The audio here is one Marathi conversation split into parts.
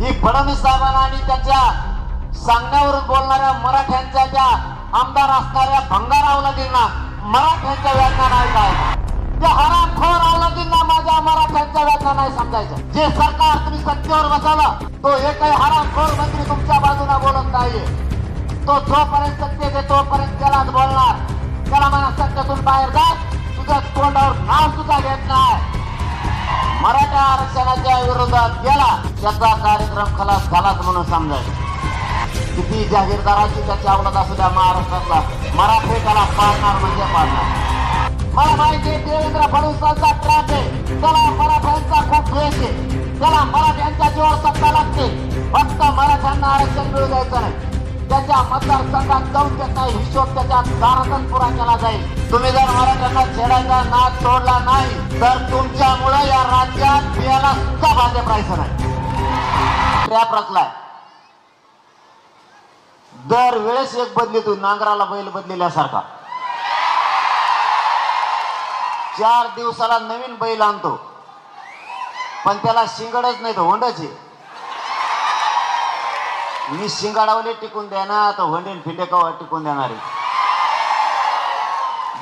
ही फडणवीस साहेबांना आणि त्याच्या सांगण्यावरून बोलणाऱ्या मराठ्यांच्या त्या आमदार असणाऱ्या भंगार अवलादींना मराठ्यांच्या व्याख्या नाही काय? ते हरामखोर अवलंबींना माझ्या मराठ्यांच्या व्याख्या नाही समजायचं जे सरकार तुम्ही सत्तेवर बसावं तो एकही हरामखोर मंत्री तुमच्या बाजूला बोलत नाहीये. तो जोपर्यंत सत्य ते तोपर्यंत त्यालाच बोलणार. त्याला म्हणा सत्यातून बाहेर जा तुझ्या तोंडावर नाव सुद्धा घेत नाही. मराठा आरक्षणाच्या विरोधात गेला त्याचा कार्यक्रम खलास झालाच म्हणून समजायचं. किती जागीरदाराची त्याची आवडत असू द्या महाराष्ट्रातला. मराठी त्याला पाळणार म्हणजे पाळणार. मला माहिती आहे देवेंद्र फडणवीसांचा त्रास आहे. त्याला मराठ्यांचा खूप द्वेष आहे. त्याला मराठ्यांच्या जीवावर सत्ता लागते. फक्त मराठ्यांना आरक्षण मिळू द्यायचं नाही. त्याच्या मतदारसंघात जाऊन त्याचा हिशोब त्याच्या दारातच पुरा केला जाईल. तुम्ही जर मराठ्यांना छेडायचा नाद सोडला नाही तर तुमच्यामुळे या राज्यात बियाला सुद्धा भाजप राहायचं नाही ट्रॅप रचलाय दर वेळेस एक बदली नांगराला बैल बदलेल्यासारखा. चार दिवसाला नवीन बैल आणतो. पण त्याला शिंगडच नाही तर होंडाची आहे. मी शिंगाडावले टिकून देणार तर होंडेन फिंडेकावर टिकून देणार आहे?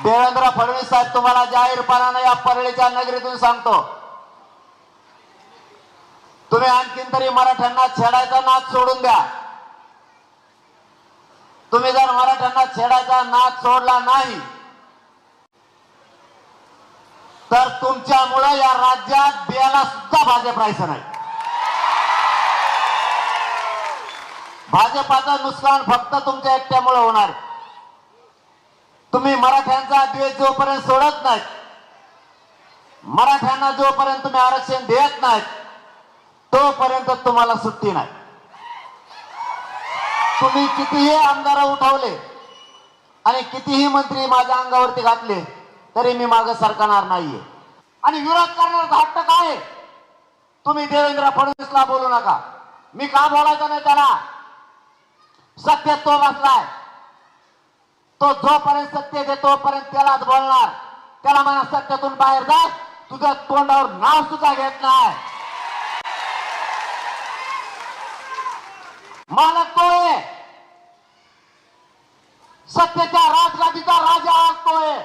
देवेंद्र फडणवीस साहेब तुम्हाला जाहीरपणानं या परळीच्या नगरीतून सांगतो. तुम्ही आणखीन तरी मराठ्यांना छेडायचा नाद सोडून द्या. तुम्ही जर मराठ्यांना छेडायचा नाद सोडला नाही तर तुमच्यामुळे या राज्यात बियाला सुद्धा भाजप राहायचं नाही. भाजपाचं नुकसान फक्त तुमच्या एकट्यामुळे होणार. तुम्ही मराठ्यांचा द्वेष जोपर्यंत सोडत नाहीत मराठ्यांना जोपर्यंत तुम्ही आरक्षण देत नाहीत तोपर्यंत तुम्हाला सुट्टी नाही. तुम्ही कितीही आमदार उठवले आणि कितीही मंत्री माझ्या अंगावरती घातले तरी मी माग सरकणार नाहीये. आणि विरोध करण्याचा हट्ट काय तुम्ही देवेंद्र फडणवीसला बोलू नका. मी का बोलायचं नाही त्याला? सत्य तो बसलाय तो जोपर्यंत सत्य देतो तोपर्यंत त्यालाच बोलणार. त्याला म्हणा सत्यातून बाहेर जा. तुझ्या तोंडावर नाव सुद्धा घेत नाही. मालक तो आहे. सत्याच्या राजगादीचा राजा आज तो आहे.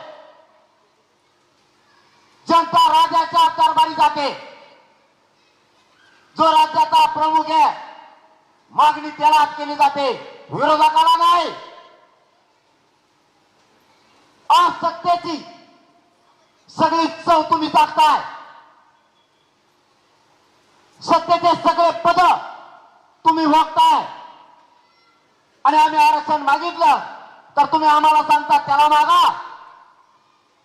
जनता राजाच्या दरबारी जाते. जो राज्याचा प्रमुख आहे मागणी त्याला केली जाते. विरोधकाला नाही. असत्तेची सगळी चव तुम्ही टाकताय. सत्तेचे सगळे पद तुम्ही भोगताय आणि आम्ही आरक्षण मागितलं तर तुम्ही आम्हाला सांगता त्याला मागा.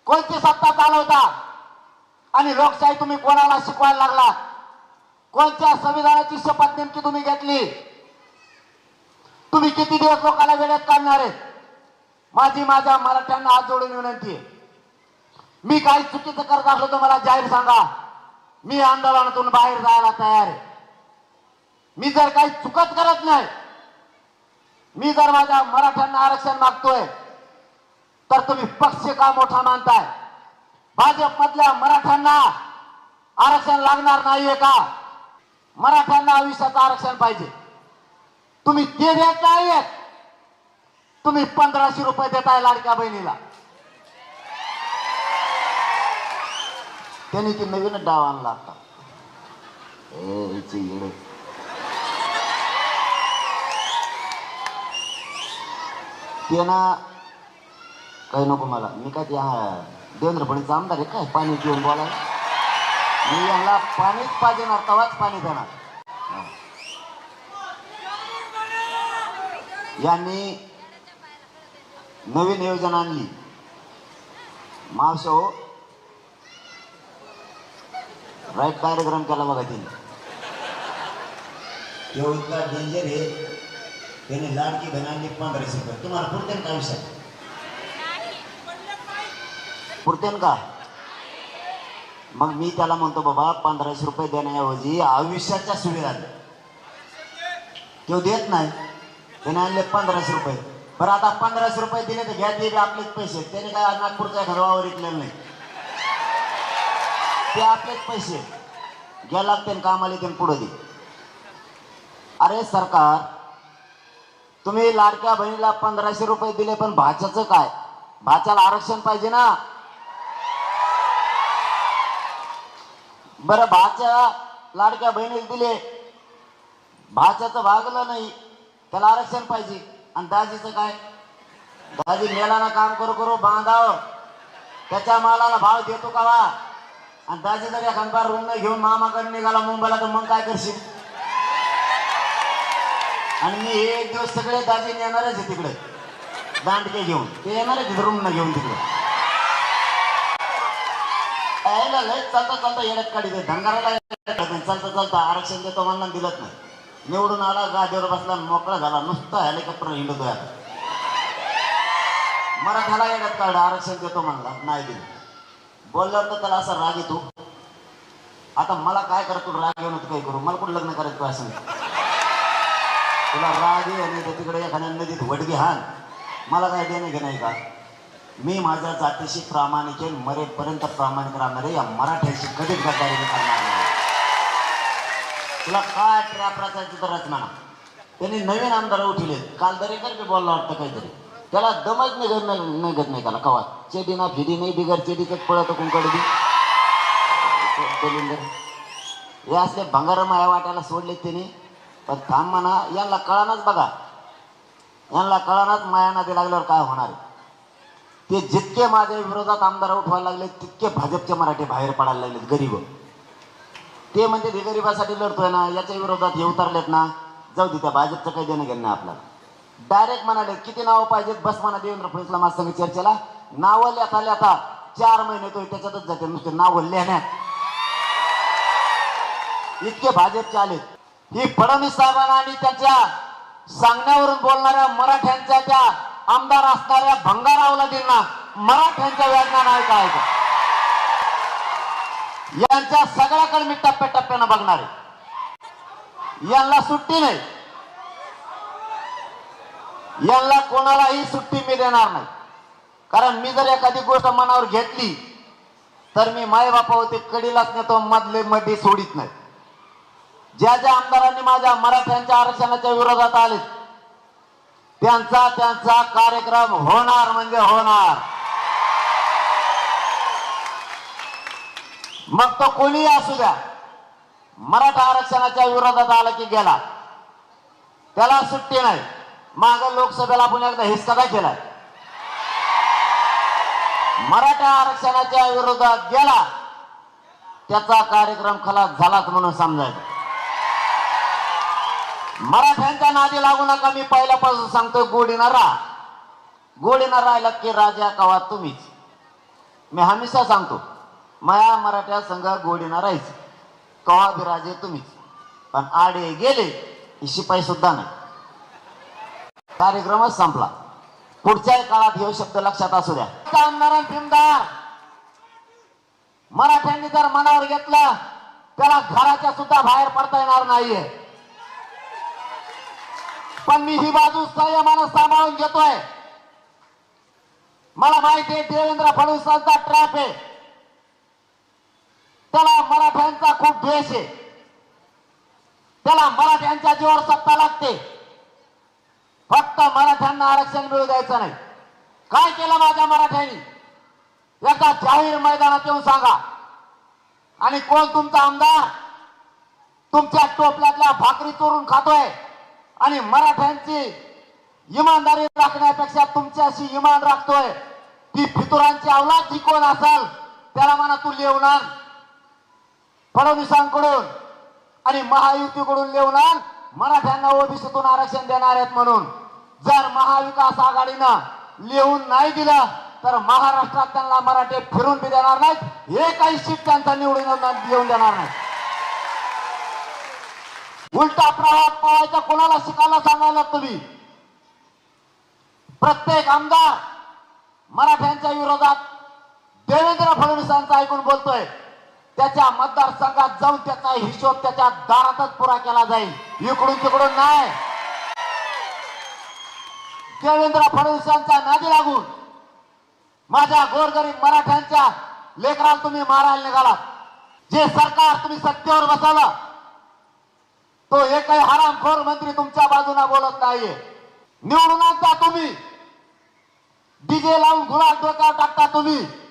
कोणती सत्ता चालवता? आणि लोकशाही तुम्ही कोणाला शिकवायला लागला? कोणत्या संविधानाची शपथ नेमकी तुम्ही घेतली? तुम्ही किती दिवस लोकांना वेळेत काढणार आहेत? माझी माझ्या मराठ्यांना हात जोडून विनंती आहे. मी काही चुकीचं करत असलो तर मला जाहीर सांगा. मी आंदोलनातून बाहेर जायला तयार आहे. मी जर काही चुकत करत नाही मी जर माझ्या मराठ्यांना आरक्षण मागतोय तर तुम्ही पक्ष का मोठा मानताय? भाजपमधल्या मराठ्यांना आरक्षण लागणार नाहीये का? मराठ्यांना आयुष्याचं आरक्षण पाहिजे. तुम्ही ते देत नाहीयेत तुम्ही पंधराशे रुपये देताय लाडक्या बहिणीला. त्यांनी ती नवीनच डाव आणला आता. ए, हिचे येडे. ते ना काही नको मला. मी काय त्या देवेंद्र फडणवीस आमदार आहे काय? पाणी पिऊन बोलाय मी यांना पाणीच पाहिजे ना तवाच पाणी देणार हा. यांनी नवीन योजना आणली मावशो राईट कार्यक्रम केला बघा तिने. तो इतका डेंजर आहे त्याने लाडकी आणली पंधराशे रुपये. तुम्हाला पुरतेन का विषय? पुरतेन का? मग मी त्याला म्हणतो बाबा पंधराशे रुपये देण्याऐवजी आयुष्याच्या सुविधा. तो देत नाही. त्याने आणले पंधराशे रुपये. बरं आता पंधराशे रुपये दिले तर घ्या दिले आपलेच पैसे. त्याने काय नागपूरच्या घरवावर विकलेलं नाही. ते आपलेच पैसे. घ्या लागते कामाला येते पुढे दे. अरे सरकार तुम्ही लाडक्या बहिणीला पंधराशे रुपये दिले पण भाच्याचं काय? भाच्याला आरक्षण पाहिजे ना? बरं भाच्या लाडक्या बहिणीला दिले. भाच्याचं भागलं नाही. त्याला आरक्षण पाहिजे. आणि दाजीचं काय? दाजी मेलाना काम करू करू बांधाव. त्याच्या मालाला भाव देतो का वा? आणि दाजी काय एखादा रूम घेऊन मामाकडे निघाला मुंबईला तर मग काय करशील? आणि मी हे एक दिवस सगळे दाजी येणारच आहे तिकडे. दांडके घेऊन. ते येणारच आहे रूम घेऊन तिकडे. लय चालता चालता येण्यात काढी दे धंगाराला चालता चालता आरक्षण देतो म्हणला दिलत नाही. निवडून आला गादीवर बसला मोकळा झाला नुसता हेलिकॉप्टर हिंडतोय आता. मराठाला येण्यात काढ आरक्षण देतो म्हणला नाही दिलं बोलल्यावर तर त्याला असा राग येतो. आता मला काय करतो राग येऊन तू काय करू? मला कुठं लग्न करायचं असं? तुला राग ये आणि ते तिकडे एखाद्या नदीत वडगी हान. मला काय देणं घेणं आहे का? मी माझ्या जातीशी प्रामाणिक आहे मरेपर्यंत प्रामाणिक राहणार आहे या मराठ्याशी कधीच गद्दारी करणार नाही. तुला काय ट्रॅप प्रकारची तर रचना त्यांनी नवीन आमदार उठले. काल दरेकर बी बोलला वाटतं काहीतरी. त्याला दमच निघत नाही निघत नाही त्याला. कवा? चेडी ना फिडी नाही बिगर चेडीच पळत कुंकड बी. हे असले भंगार माया वाट्याला सोडले त्यांनी. पण थांब म्हणा यांना कळानाच बघा. यांना कळानाच माया नदी लागल्यावर काय होणार ते जितके माझ्या विरोधात आमदार उठवायला लागले तितके भाजपचे मराठी बाहेर पडायला लागलेत गरीब. ते म्हणते ते गरिबासाठी लढतोय ना याच्या विरोधात हे उतरलेत ना जाऊ दे त्या भाजपचं काही देणं घेणं नाही आपल्याला. डायरेक्ट म्हणाले किती नावं पाहिजेत? बस म्हणा देवेंद्र फडणवीसला माझ संघ चर्चेला. नावं लिहता लिहता चार महिने तो त्याच्यातच जाते नुसते नावं लिहिण्यात इतके भाजपचे आलेत ही फडणवीस साहेबांना आणि त्याच्या सांगण्यावरून बोलणाऱ्या मराठ्यांच्या त्या आमदार असणाऱ्या भंगारावला भंगारावलादींना मराठ्यांच्या वेदना नाही काय यांच्या सगळ्याकडे मी टप्प्याटप्प्यानं बघणार आहे. यांना सुट्टी नाही. यांना कोणालाही सुट्टी मी देणार नाही. कारण मी जर एखादी गोष्ट मनावर घेतली तर मी मायबापावरती कडीलाच नेतो मधले मध्ये सोडित नाही. ज्या ज्या आमदारांनी माझ्या मराठ्यांच्या आरक्षणाच्या विरोधात आले त्यांचा त्यांचा कार्यक्रम होणार म्हणजे होणार. मग तो कोणीही असू द्या. मराठा आरक्षणाच्या विरोधात आला की गेला. त्याला सुट्टी नाही. माग लोकसभेला आपण एकदा हिसकादा केलाय. मराठा आरक्षणाच्या विरोधात गेला. त्याचा कार्यक्रम खलास झालाच म्हणून समजायचं. मराठ्यांच्या नादी लागू नका मी पहिल्यापासून सांगतोय गोडीनं राहा. गोडीनं राहिला की राजा कवा तुम्हीच. मी हमेशा सांगतो माया मराठ्या संघात गोडीना राहायचं. कवा बिराजे तुम्हीच. पण आडे गेले की शिपाई सुद्धा नाही. कार्यक्रमच संपला. पुढच्याही काळात हे शब्द लक्षात असू द्या. आमदार भीमदार! मराठ्यांनी जर मनावर घेतलं त्याला घराच्या सुद्धा बाहेर पडता येणार नाहीये. पण मी ही बाजू संयमानं सांभाळून घेतोय. मला माहिती आहे देवेंद्र फडणवीसांचा ट्रॅप आहे त्याला मराठ्यांचा खूप द्वेष आहे त्याला मराठ्यांच्या जीवावर सत्ता लागते. फक्त मराठ्यांना आरक्षण मिळू द्यायचं नाही. काय केलं माझ्या मराठ्यांनी? एका जाहीर मैदानात येऊन सांगा. आणि कोण तुमचा आमदार? तुमच्या टोपल्यातल्या भाकरी चोरून खातोय. आणि मराठ्यांची इमानदारी राखण्यापेक्षा तुमच्याशी इमान राखतोय. ती फितुरांची अवलाद जी कोण असेल त्याला म्हणा तू लिहणार फडणवीसांकडून आणि महायुतीकडून लिहून आण मराठ्यांना ओबीसीतून आरक्षण देणार आहेत म्हणून. जर महाविकास आघाडीनं लिहून नाही दिलं तर महाराष्ट्रात त्यांना मराठे फिरून बी देणार नाहीत. हे काही सीट त्यांचा निवडून येऊन देणार नाही उलटा प्रवाह पवायचा कोणाला शिकायला सांगायला तुम्ही? प्रत्येक आमदार मराठ्यांच्या विरोधात देवेंद्र फडणवीसांचा ऐकून बोलतोय. त्याच्या मतदारसंघात जाऊन त्याचा हिशोब त्याच्या दारातच पुरा केला जाईल. इकडून तिकडून नाही. देवेंद्र फडणवीसांचा नादी लागून माझ्या गोरगरीब मराठ्यांच्या लेकराला तुम्ही मारायला निघालात. जे सरकार तुम्ही सत्तेवर बसवलं तो एकही हरामखोर मंत्री तुमच्या बाजूला बोलत नाहीये. निवडून आणता तुम्ही. डीजे लावून गुलाब डोक्यावर टाकता तुम्ही.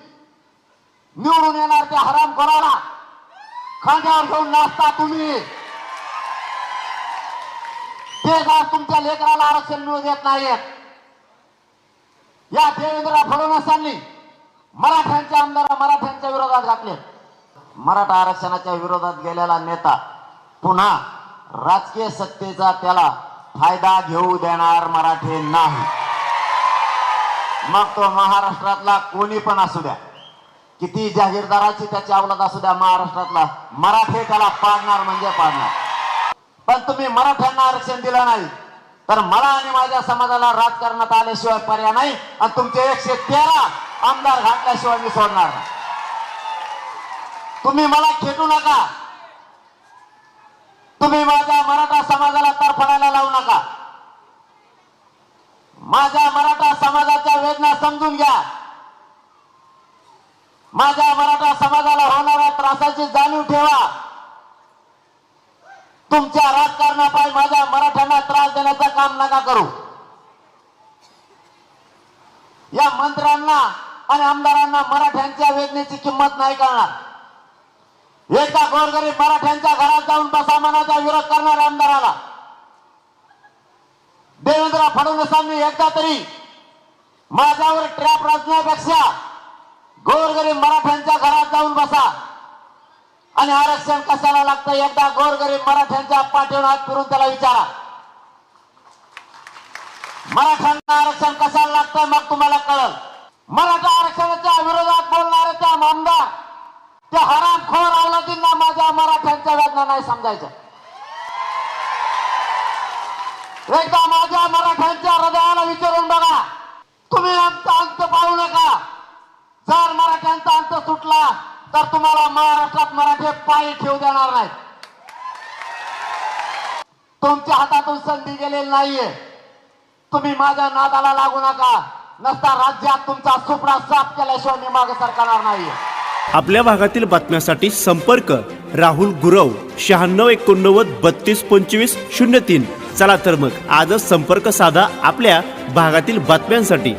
निवडून येणार त्या हरामखोराला खांद्यावर घेऊन नाचता तुम्ही. ते जर तुमच्या लेकराला आरक्षण मिळू देत नाहीयेत या देवेंद्र फडणवीसांनी मराठ्यांच्या आमदार मराठ्यांच्या विरोधात घातले. मराठा आरक्षणाच्या विरोधात गेलेला नेता पुन्हा राजकीय सत्तेचा त्याला फायदा घेऊ देणार मराठे नाही. मग तो महाराष्ट्रातला कोणी पण असू द्या. किती जागीरदाराची त्याच्या अवलाद असू द्या महाराष्ट्रातला मराठे त्याला पाडणार म्हणजे पाडणार पण तुम्ही मराठ्यांना आरक्षण दिलं नाही तर मला आणि माझ्या समाजाला राजकारणात आल्याशिवाय पर्याय नाही आणि तुमचे एकशे तेरा आमदार घातल्याशिवाय मी सोडणार तुम्ही मला खेटू नका. तुम्ही माझ्या मराठा समाजाला तरफडायला लावू नका. माझ्या मराठा समाजाच्या वेदना समजून घ्या. माझ्या मराठा समाजाला होणाऱ्या त्रासाची जाणीव ठेवा. तुमच्या राजकारणापायी माझ्या मराठ्यांना त्रास देण्याचं काम नका करू. या मंत्र्यांना आणि आमदारांना मराठ्यांच्या वेदनेची किंमत नाही कळणार. एका गोरगरीब मराठ्यांच्या घरात जाऊन बसामानाचा विरोध करणाऱ्या आमदाराला. देवेंद्र फडणवीसांनी एकदा तरी माझ्यावर ट्रॅप रचण्यापेक्षा गोरगरीब मराठ्यांच्या घरात जाऊन बसा. आणि आरक्षण कशाला लागतं? एकदा गोरगरीब मराठ्यांच्या पाठीवर हात फिरून त्याला विचारा. मराठ्यांना आरक्षण कशाला लागतं मग तुम्हाला कळल मराठा आरक्षणाच्या विरोधात बोलणारे त्या आमदार त्या हरामखोर अवलादींना माझ्या मराठ्यांच्या वेदना नाही समजायच्या एकदा माझ्या मराठ्यांच्या हृदयाला विचारून बघा तुम्ही आमचा अंत पाहू नका जर मराठ्यांचा अंत सुटला तर तुम्हाला महाराष्ट्रात पाय ठेवू देणार नाही तुमच्या हातातून संधी गेलेली नाहीये. तुम्ही माझ्या नादाला लागू नका. नसता राज्यात तुमचा सुपडा साफ केल्याशिवाय मी मागे सरकारणार नाहीये. आपल्या भागातील बातम्यांसाठी संपर्क राहुल गुरव शहाण्णव एकोणनव्वद बत्तीस पंचवीस शून्य तीन. चला तर मग आजच संपर्क साधा आपल्या भागातील बातम्यांसाठी.